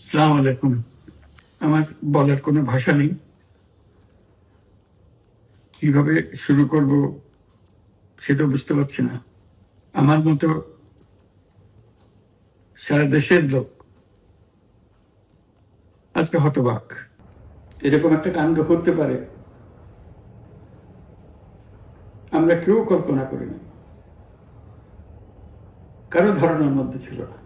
সালাম আলাইকুম। আমার বলার কোনো ভাষা নেই। কীভাবে শুরু করব সেটা বুঝতে পারছি না। আমার মতো সারা দেশের লোক আজকে হতবাক। এরকম একটা কাণ্ড হতে পারে। আমরা কেউ কল্পনা করিনি। কারও ধারণার মধ্যে ছিল না।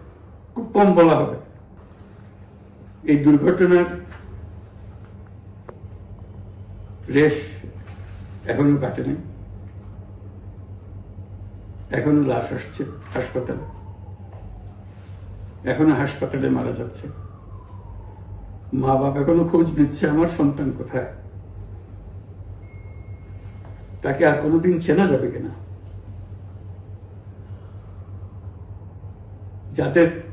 খুব কম বলা হবে। এই দুর্ঘটনার রেশ এখনও কাটেনি এখনও লাশ আসছে হাসপাতালে। এখনও হাসপাতালে মারা যাচ্ছে। মা বাবা এখনও খোঁজ নিচ্ছে, আমার সন্তান কোথায়? তাকে আর কোনোদিন চেনা যাবে কিনা? যাদের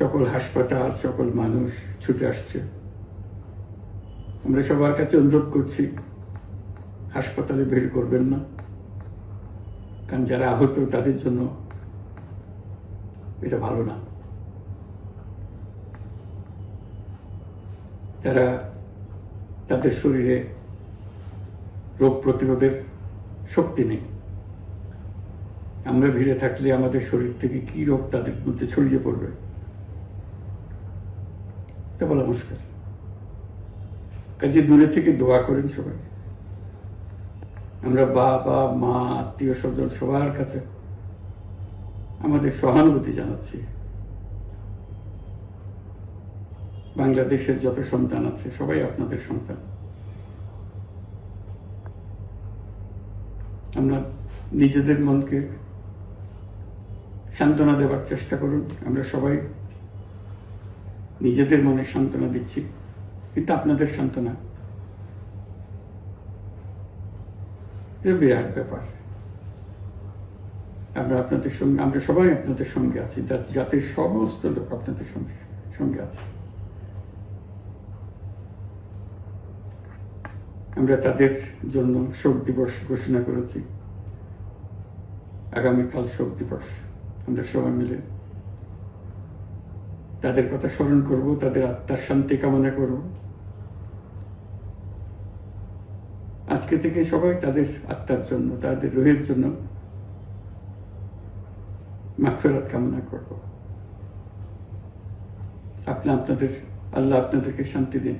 সকল হাসপাতাল, সকল মানুষ ছুটে আসছে। আমরা সবার কাছে অনুরোধ করছি, হাসপাতালে ভিড় করবেন না। কারণ যারা আহত, তাদের জন্য এটা ভালো না। তারা তাদের শরীরে রোগ প্রতিরোধের শক্তি নেই। আমরা ভিড়ে থাকলে আমাদের শরীর থেকে কি রোগ তাদের মধ্যে ছড়িয়ে পড়বে? তা বলা মুশকিল। কাজে দূরে থেকে দোয়া করেন সবাই। আমরা বাবা, মা, আত্মীয় স্বজন সবার কাছে আমাদের সহানুভূতি জানাচ্ছি। বাংলাদেশের যত সন্তান আছে, সবাই আপনাদের সন্তান। আমরা নিজেদের মনকে সান্ত্বনা দেওয়ার চেষ্টা করুন। আমরা সবাই নিজেদের মনে সান্ত্বনা দিচ্ছি। কিন্তু আপনাদের সান্ত্বনা। বিরাট ব্যাপার। আমরা আপনাদের সঙ্গে, আমরা সবাই আপনাদের সঙ্গে আছি। জাতির সমস্ত লোক আপনাদের সঙ্গে সঙ্গে আছে। আমরা তাদের জন্য শোক দিবস ঘোষণা করেছি। আগামীকাল শোক দিবস। আমরা সবাই মিলে তাদের কথা স্মরণ করব, তাদের আত্মার শান্তি কামনা করব। আজকে থেকে সবাই তাদের আত্মার জন্য, তাদের রোহের জন্য মাগফেরাত কামনা করব। আপনি আপনাদের, আল্লাহ আপনাদেরকে শান্তি দিন।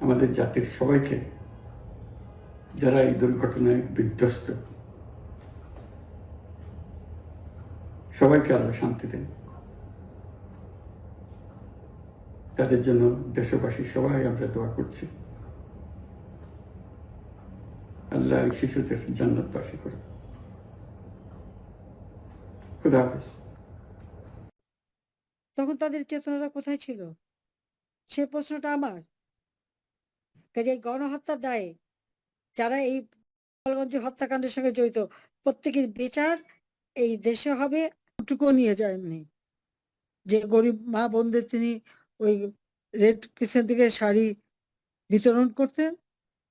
আমাদের জাতির সবাইকে, যারা এই দুর্ঘটনায় বিধ্বস্ত সবাইকে আল্লাহ শান্তি দেন। তাদের জন্য দেশবাসী সবাই আমরা দোয়া করছি। আল্লাহ শিশুদের জান্নাতবাসী করে খুদা হাফিজ। তখন তাদের চেতনাটা কোথায় ছিল? সে প্রশ্নটা আমার। কাজে এই গণহত্যার দায়ে যারা এই গোপালগঞ্জ হত্যাকাণ্ডের সঙ্গে জড়িত, প্রত্যেকের বিচার এই দেশে হবে টুকু নিয়ে যাননি যে গরিব মা বোনদের তিনি ওই রেড ক্রিসেন্ট থেকে শাড়ি বিতরণ করতেন,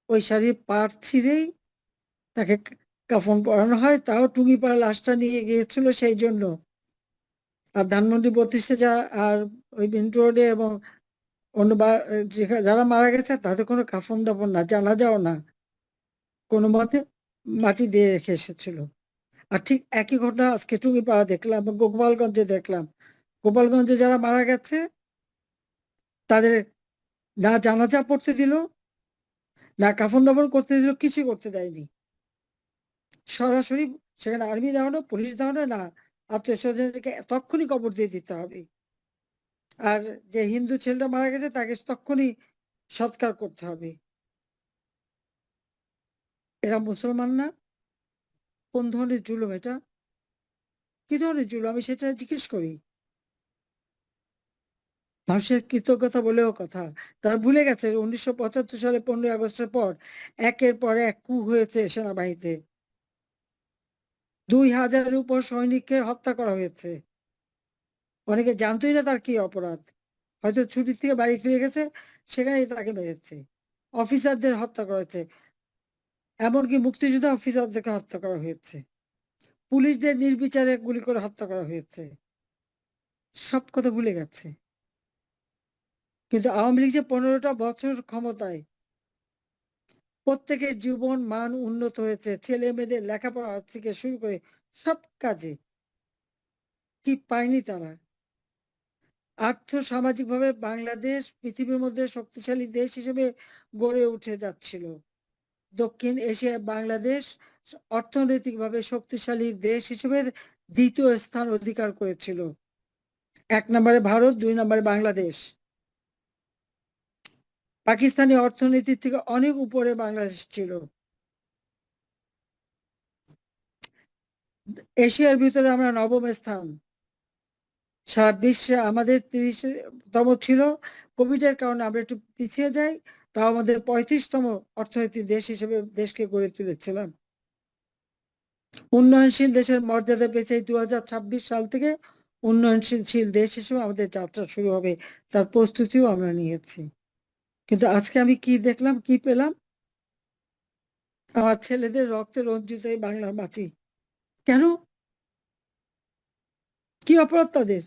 ওই শাড়ির পাট ছিঁড়েই তাকে কাফন পরানো হয়, তাও টুঙ্গিপাড়া লাশটা নিয়ে গিয়েছিল সেই জন্য। আর ধানমন্ডি বত্রিশে যা, আর ওই মিন্টু রোডে এবং অন্য যারা মারা গেছে তাদের কোনো কাফন দাফন না জানা যাও না। কোনো মতে মাটি দিয়ে রেখে এসেছিল। আর ঠিক একই ঘটনা আজকে টুঙ্গিপাড়া দেখলাম গোপালগঞ্জে দেখলাম। গোপালগঞ্জে যারা মারা গেছে, তাদের না জানাজা পড়তে দিল, না কাফন দাফন করতে দিল কিছু করতে দেয়নি। সরাসরি সেখানে আর্মি দেওয়ানো পুলিশ দেওয়ানো না আত্মীয় স্বজনদেরকে তক্ষুনি কবর দিয়ে দিতে হবে। আর যে হিন্দু ছেলেটা মারা গেছে, তাকে তক্ষুনি সৎকার করতে হবে। এরা মুসলমান না। কোন ধরনের জুলুম এটা? কি ধরনের জুলুম? আমি সেটা জিজ্ঞেস করি। মানুষের কৃতজ্ঞতা বলেও কথা। তারা ভুলে গেছে উনিশশো পঁচাত্তর সালে পনেরোই আগস্টের পর একের পর এক কু হয়েছে সেনাবাহিনীতে। দুই হাজারের উপর সৈনিককে হত্যা করা হয়েছে। অনেকে জানতোই না তার কি অপরাধ। হয়তো ছুটি থেকে বাড়ি ফিরে গেছে, সেখানেই তাকে মেরেছে। অফিসারদের হত্যা করেছে। এমনকি মুক্তিযোদ্ধা অফিসারদেরকে হত্যা করা হয়েছে। পুলিশদের নির্বিচারে গুলি করে হত্যা করা হয়েছে। সব কথা ভুলে গেছে। কিন্তু আওয়ামী লীগ যে পনেরোটা বছর ক্ষমতায় প্রত্যেকের জীবন মান উন্নত হয়েছে, ছেলে মেয়েদের লেখাপড়া থেকে শুরু করে সব কাজে কি পায়নি তারা? আর্থ সামাজিক ভাবে বাংলাদেশ পৃথিবীর মধ্যে শক্তিশালী দেশ হিসেবে গড়ে উঠে যাচ্ছিল। দক্ষিণ এশিয়ায় বাংলাদেশ অর্থনৈতিকভাবে শক্তিশালী দেশ হিসেবে দ্বিতীয় স্থান অধিকার করেছিল। এক নম্বরে ভারত, দুই নম্বরে বাংলাদেশ। পাকিস্তানি অর্থনীতির থেকে অনেক উপরে বাংলাদেশ ছিল। এশিয়ার ভিতরে আমরা নবম স্থান। সারা বিশ্বে আমাদের তিরিশতম ছিল। কোভিডের কারণে আমরা একটু পিছিয়ে যাই। তাও আমাদের পঁয়ত্রিশতম অর্থনৈতিক দেশ হিসেবে দেশকে গড়ে তুলেছিলাম। উন্নয়নশীল দেশের মর্যাদা পেয়েছে দু সাল থেকে। উন্নয়নশীল দেশ হিসেবে আমাদের যাত্রা শুরু হবে, তার প্রস্তুতিও আমরা নিয়েছি। কিন্তু আজকে আমি কি দেখলাম, কি পেলাম? আমার ছেলেদের রক্তে রঞ্জিত বাংলার মাটি। কেন? কি অপরাধ তাদের?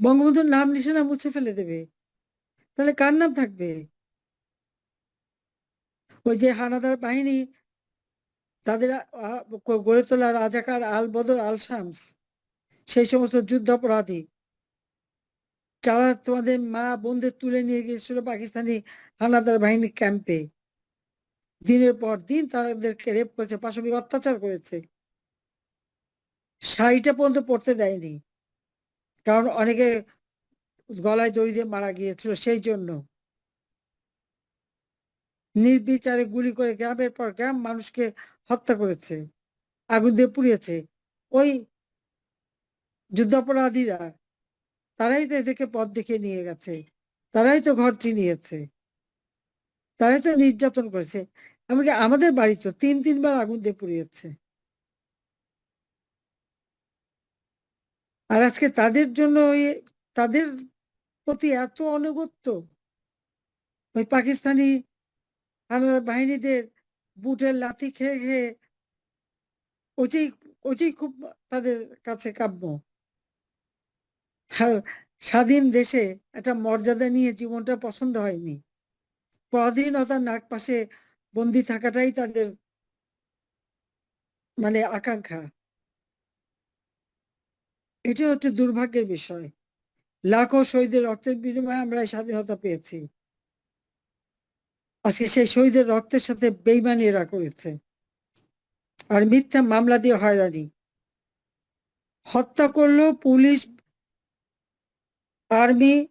বঙ্গবন্ধুর নাম নিশানা মুছে ফেলে দেবে। তাহলে কার নাম থাকবে? ওই যে হানাদার বাহিনী, তাদের গড়ে তোলা রাজাকার আল বদর, আল শামস, সেই সমস্ত যুদ্ধ অপরাধী যারা তোমাদের মা বোনদের তুলে নিয়ে গিয়েছিল পাকিস্তানি হানাদার বাহিনীর ক্যাম্পে। দিনের পর দিন তাদেরকে রেপ করেছে, পাশবিক অত্যাচার করেছে। শাড়িটা পর্যন্ত পড়তে দেয়নি, কারণ অনেকে গলায় দড়ি দিয়ে মারা গিয়েছিল, সেই জন্য। নির্বিচারে গুলি করে গ্রামের পর গ্রাম মানুষকে হত্যা করেছে, আগুন দিয়ে পুড়িয়েছে। ওই যুদ্ধাপরাধীরা, তারাই তো এদেরকে পথ দেখে নিয়ে গেছে। তারাই তো ঘর চিনিয়েছে তারাই তো নির্যাতন করেছে। এমনকি আমাদের বাড়ি তো তিন তিনবার আগুন দিয়ে পুড়িয়েছে। আর আজকে তাদের জন্য ওই তাদের প্রতি এত অনুগত্য। ওই পাকিস্তানি হানাদার বাহিনীদের বুটের লাথি খেয়ে খেয়ে ওটাই ওটাই খুব তাদের কাছে আর স্বাধীন দেশে একটা মর্যাদা নিয়ে জীবনটা পছন্দ হয়নি। পরাধীনতার নাক পাশে বন্দি থাকাটাই তাদের মানে আকাঙ্ক্ষা। এটা হচ্ছে দুর্ভাগ্যের বিষয়। লাখো শহীদের রক্তের বিনিময়ে আমরা স্বাধীনতা পেয়েছি। আজকে সেই শহীদের রক্তের সাথে বেইমানি এরা করেছে। আর মিথ্যা মামলা দিয়ে হয়রানি। হত্যা করল পুলিশ, আর্মি